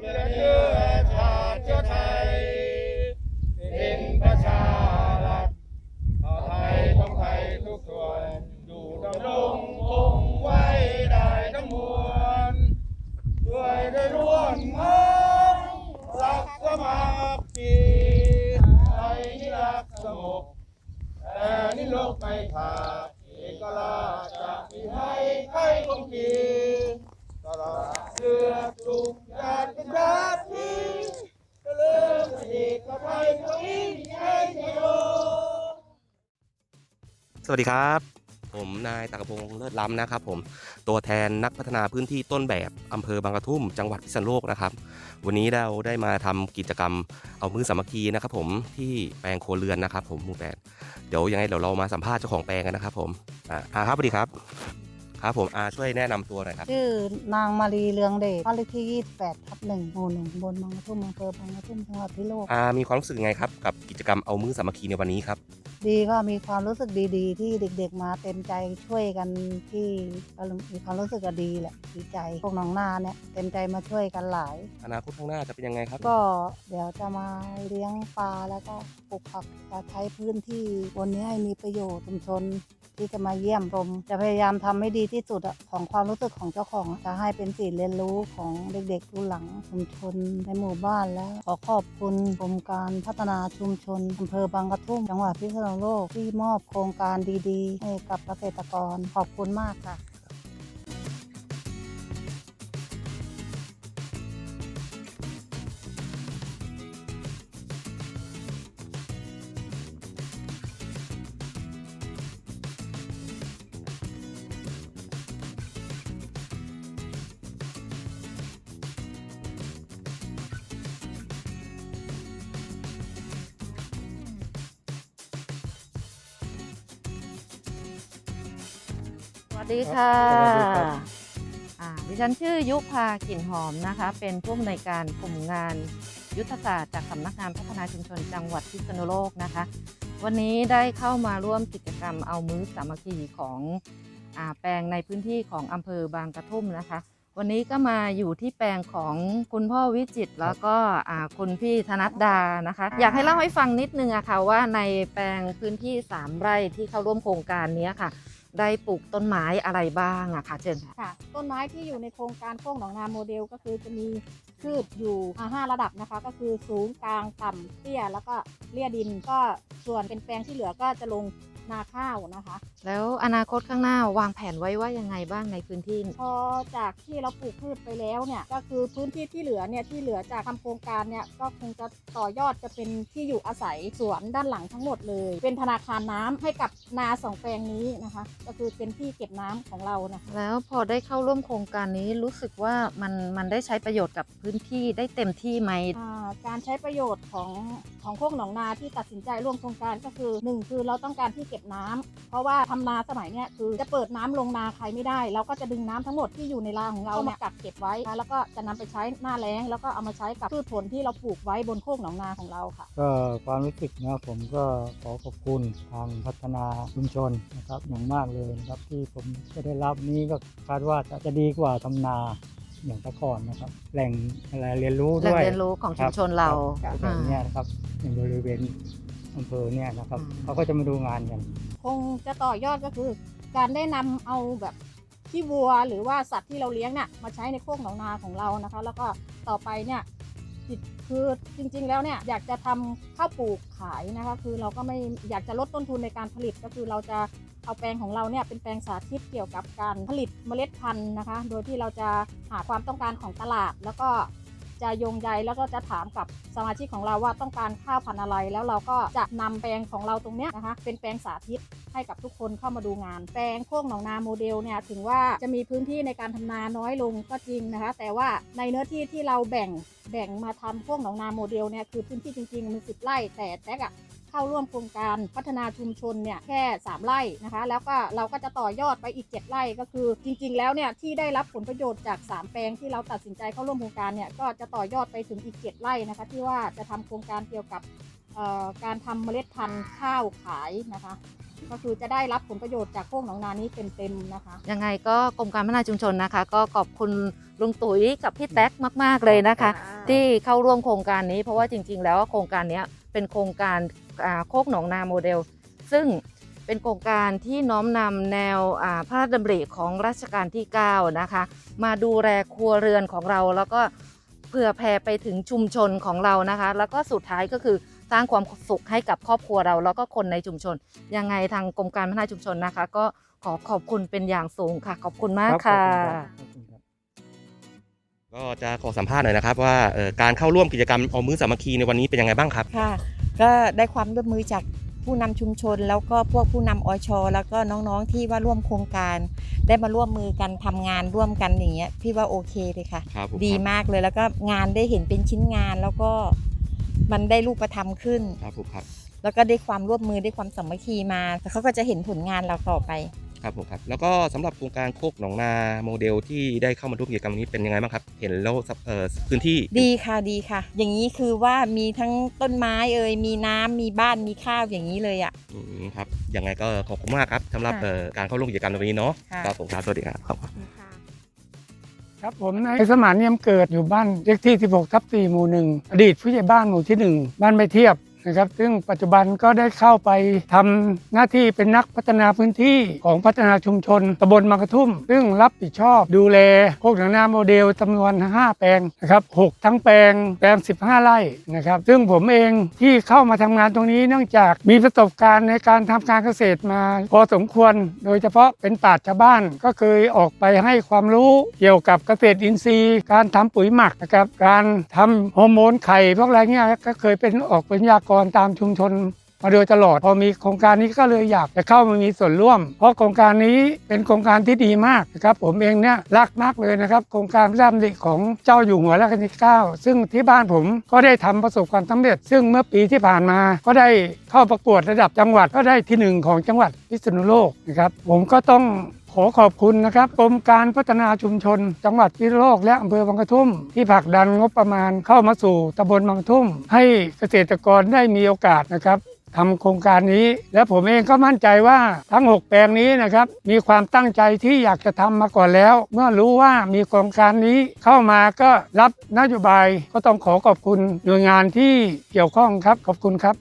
เป็นเชื้อชาติเชื้อไทย เป็นประชารัฐชาวไทยต้องไทยทุกส่วน อยู่ดำรงคงไว้ได้ทั้งมวลด้วยได้ร่วมมือรักสมัครคีไทยนี่รักสงบ แต่นี่โลกไม่ขาดเอกราชจะมีให้ใครคงกีตลอดเรือถูกญาติเป็นญาติที่ก็เลิกสนิทกับใครคนนี้ใช่ไหมโย ส วัสดีครับ ผมนายตากระพงศ์เลิศล้ำนะครับผมตัวแทนนักพัฒนาพื้นที่ต้นแบบอำเภอบางกระทุ่ม จังหวัดพิษณุโลกนะครับ วันนี้เราได้มาทำกิจกรรมเอามือสามัคคีนะครับ ผมที่แปลงโครัวเรือนนะครับ ผมหมู่แปดเดี๋ยวยังไงเดี๋ยวเรามาสัมภาษณ์เจ้าของแปลงกันนะครับ ผมอ่าอาครับสวัสดีครับ ครับผมอาช่วยแนะนำตัวหน่อยครับ ชื่อนางมารีเรืองเดชบ้านเลขที่ 28ทับหนึ่งหมู่หนึ่งตำบนบางกระทุ่มอำเภอบางกระทุ่มจังหวัดพิษณุโลก อามีความรู้สึกยังไงครับกับกิจกรรมเอามือสามัคคีในวันนี้ครับ ดีก็มีความรู้สึกดีๆ ที่เด็กๆมาเต็มใจช่วยกันที่ก็มีความรู้สึกก็ดีแหละดีใจพวกน้องนาเนี่ยเต็มใจมาช่วยกันหลาย อนาคตข้างหน้าจะเป็นยังไงครับ ก็เดี๋ยวจะมาเลี้ยงปลาแล้วก็ปลูกผักจะใช้พื้นที่วันนี้ให้มีประโยชน์ชุมชนที่จะมาเยี่ยมชมจะพยายามทำให้ดีที่สุดอะของความรู้สึกของเจ้าของอะจะให้เป็นสิ่งเรียนรู้ของเด็กๆรุ่นหลังชุมชนในหมู่บ้านแล้วขอขอบคุณกรมการพัฒนาชุมชนอำเภอบางกระทุ่มจังหวัดพิษณุโลกที่มอบโครงการดีๆ ให้กับเกษตรกรขอบคุณมากค่ะ วัสดีค่ะสวัสดีครับอ่าดิฉันชื่อยุพากลิ่นหอมนะคะ เป็นผู้อำนวยการกลุ่มงานยุทธศาสตร์จากสำนักงานพัฒนาชุมชนจังหวัดพิษณุโลกนะคะ วันนี้ได้เข้ามาร่วมกิจกรรมเอามื้อสามัคคีของอาแปลงในพื้นที่ของอำเภอบางกระทุ่มนะคะ วันนี้ก็มาอยู่ที่แปลงของคุณพ่อวิจิตรแล้วก็อ่าคุณพี่ธนัดดานะคะ อยากให้เล่าให้ฟังนิดนึงอะค่ะว่าในแปลงพื้นที่ 3 ไร่ที่เข้าร่วมโครงการนี้ค่ะ ได้ปลูกต้นไม้อะไรบ้างอะคะเชิญค่ะค่ะ ต้นไม้ที่อยู่ในโครงการโค้งหนองนาโมเดลก็คือจะมีพืชอยู่ห้าระดับนะคะ ก็คือสูงกลางต่ำเตี้ยแล้วก็เลี่ยดินก็ส่วนเป็นแปลงที่เหลือก็จะลง นาข้าวนะคะ แล้วอนาคตข้างหน้าวางแผนไว้ว่ายังไงบ้างในพื้นที่ พอจากที่เราปลูกพืชไปแล้วเนี่ยก็คือพื้นที่ที่เหลือเนี่ยที่เหลือจากทำโครงการเนี่ยก็คงจะต่อยอดจะเป็นที่อยู่อาศัยสวนด้านหลังทั้งหมดเลย เป็นธนาคารน้ำให้กับนาสองแปลงนี้นะคะ ก็คือเป็นที่เก็บน้ำของเรานะคะแล้วพอได้เข้าร่วมโครงการนี้รู้สึกว่ามันมันได้ใช้ประโยชน์กับพื้นที่ได้เต็มที่ไหมอ่าการใช้ประโยชน์ของของโคกหนองนาที่ตัดสินใจร่วมโครงการก็คือหนึ่งคือเราต้องการที่เก็บน้ำเพราะว่าทำนาสมัยเนี้ยคือจะเปิดน้ำลงนาใครไม่ได้ เราก็จะดึงน้ำทั้งหมดที่อยู่ในราของเราเนี่ยกักเก็บไว้นะแล้วก็จะนำไปใช้หน้าแล้ง แล้วก็เอามาใช้กับพืชผลที่เราปลูกไว้บนโคกหนองนาของเราค่ะ ก็ความรู้สึกนะผมก็ขอขอบคุณทางพัฒนาชุมชนนะครับอย่างมากเลยนะครับที่ผมจะได้รับนี้ก็คาดว่าจะจะดีกว่าทำนาอย่างแตะก่อนนะครับ แหล่งอะไรเรียนรู้แหล่ด้งวยเรียนรู้ของชุมชนเราครับแบบเนี้ยนะครับอย่างบริเวณ อำเภอเนี่ยนะครับอืม เขาก็จะมาดูงานกัน คงจะต่อยอดก็คือ การได้นำเอาแบบที่วัวหรือว่าสัตว์ที่เราเลี้ยงเนี่ยมาใช้ในโคกหนองนาของเรานะคะ แล้วก็ต่อไปเนี่ยจิตคือจริง ๆ แล้วเนี่ยอยากจะทำข้าวปลูกขายนะคะ คือเราก็ไม่อยากจะลดต้นทุนในการผลิตก็คือเราจะเอาแปลงของเราเนี่ยเป็นแปลงสาธิตเกี่ยวกับการผลิตเมล็ดพันธุ์นะคะ โดยที่เราจะหาความต้องการของตลาด แล้วก็ จะโยงใยแล้วก็จะถามกับสมาชิกของเราว่าต้องการข้าวพันธุ์อะไร แล้วเราก็จะนำแปลงของเราตรงเนี้ยนะคะ เป็นแปลงสาธิตให้กับทุกคนเข้ามาดูงาน แปลงโค้งหนองนาโมเดลเนี่ยถึงว่าจะมีพื้นที่ในการทำนาน้อยลงก็จริงนะคะ แต่ว่าในเนื้อที่ที่เราแบ่งแบ่งมาทำโค้งหนองนาโมเดลเนี่ยคือพื้นที่จริงๆมันสิบไร่แต่แท็กอะ เข้าร่วมโครงการพัฒนาชุมชนเนี่ยแค่ 3 ไร่นะคะ แล้วก็เราก็จะต่อยอดไปอีก 7 ไร่ก็คือ จริง ๆ แล้วเนี่ยที่ได้รับผลประโยชน์จาก 3 แปลงที่เราตัดสินใจเข้าร่วมโครงการเนี่ยก็จะต่อยอดไปถึงอีก 7 ไร่นะคะ ที่ว่าจะทำโครงการเกี่ยวกับเอ่อการทำเมล็ดพันธุ์ข้าวขายนะคะ ก็คือจะได้รับผลประโยชน์จากโคกหนองนานี้เต็มๆนะคะ ยังไงก็กรมการพัฒนาชุมชนนะคะ ก็ขอบคุณลุงตุ๋ยกับพี่แท็กมาก ๆเลยนะคะ ที่เข้าร่วมโครงการนี้เพราะว่าจริง ๆ แล้วโครงการเนี้ย เป็นโครงการโคกหนองนาโมเดล ซึ่งเป็นโครงการที่น้อมนำแนวพระราชดำริของรัชกาลที่ 9 นะคะ มาดูแลครัวเรือนของเรา แล้วก็เผื่อแผ่ไปถึงชุมชนของเรานะคะ แล้วก็สุดท้ายก็คือสร้างความสุขให้กับครอบครัวเรา แล้วก็คนในชุมชน ยังไงทางกรมการพัฒนาชุมชนนะคะ ก็ขอขอบคุณเป็นอย่างสูงค่ะ ขอบคุณมากค่ะคุณครับ ก็จะขอสัมภาษณ์หน่อยนะครับว่าเอ่อการเข้าร่วมกิจกรรมเอามื้อสามัคคีในวันนี้เป็นยังไงบ้างครับค่ะ ก็ได้ความร่วมมือจากผู้นำชุมชน แล้วก็พวกผู้นำอช แล้วก็น้องๆที่ว่าร่วมโครงการ ได้มาร่วมมือกันทำงานร่วมกันอย่างเงี้ยพี่ว่าโอเคเลยค่ะครับผมดีมากเลยแล้วก็งานได้เห็นเป็นชิ้นงานแล้วก็มันได้รูปธรรมขึ้นครับผมครับแล้วก็ได้ความร่วมมือได้ความสามัคคีมาแล้วเขาก็จะเห็นผลงานเราต่อไป ครับผมครับแล้วก็สำหรับโครงการโคกหนองนาโมเดลที่ได้เข้ามาร่วมกิจกรรมนี้เป็นยังไงบ้างครับ เห็นแล้วสับเอ่อพื้นที่ดีค่ะดีค่ะ อย่างนี้คือว่ามีทั้งต้นไม้เอ่ยมีน้ำมีบ้านมีข้าวอย่างนี้เลยอะอืมครับยังไงก็ขอบคุณมากครับสำหรับค่ะเอ่อการเข้าร่วมกิจกรรมในวันนี้เนาะค่ะครับผมครับสวัสดีครับครับครับผมนายสมานเนียมเกิดอยู่บ้านเลขที่ 16 ทับ4หมู่หนึ่งอดีตผู้ใหญ่บ้านหมู่ที่ 1 บ้านไม่เทียบ นะครับ ซึ่งปัจจุบันก็ได้เข้าไปทำหน้าที่เป็นนักพัฒนาพื้นที่ของพัฒนาชุมชนตำบลบางกระทุ่ม ซึ่งรับผิดชอบดูแลโคกหนังนาโมเดลจำนวน 5 แปลงนะครับ6ทั้งแปลงแปลง 15 ไร่นะครับ ซึ่งผมเองที่เข้ามาทำงานตรงนี้เนื่องจากมีประสบการณ์ในการทำการเกษตรมา พอสมควร โดยเฉพาะเป็นปราชาวบ้านก็เคยออกไปให้ความรู้เกี่ยวกับเกษตรอินทรีย์ การทำปุ๋ยหมักนะครับการทำฮอร์โมนไข่พวกอะไรเงี้ยก็เคยเป็นออกเป็นยากรตามชุมชนมาโดยตลอด พอมีโครงการนี้ก็เลยอยากจะเข้ามามีส่วนร่วม เพราะโครงการนี้เป็นโครงการที่ดีมากนะครับผมเองเนี่ยรักมากเลยนะครับ โครงการพระราชดำริของเจ้าอยู่หัวรัชกาลที่9ซึ่งที่บ้านผมก็ได้ทำประสบความสำเร็จ ซึ่งเมื่อปีที่ผ่านมาก็ได้เข้าประกวดระดับจังหวัดก็ได้ที่หนึ่งของจังหวัดพิษณุโลกนะครับผมก็ต้อง ขอขอบคุณนะครับกรมการพัฒนาชุมชน จังหวัดพิษณุโลกและอำเภอบางกระทุ่ม ที่ผลักดันงบประมาณเข้ามาสู่ตำบลบางกระทุ่ม ให้เกษตรกรได้มีโอกาสนะครับทำโครงการนี้ และผมเองก็มั่นใจว่าทั้ง 6 แปลงนี้นะครับมีความตั้งใจที่อยากจะทำมาก่อนแล้ว เมื่อรู้ว่ามีโครงการนี้เข้ามาก็รับนโยบายก็ต้องขอขอบคุณหน่วยงานที่เกี่ยวข้องครับขอบคุณครับ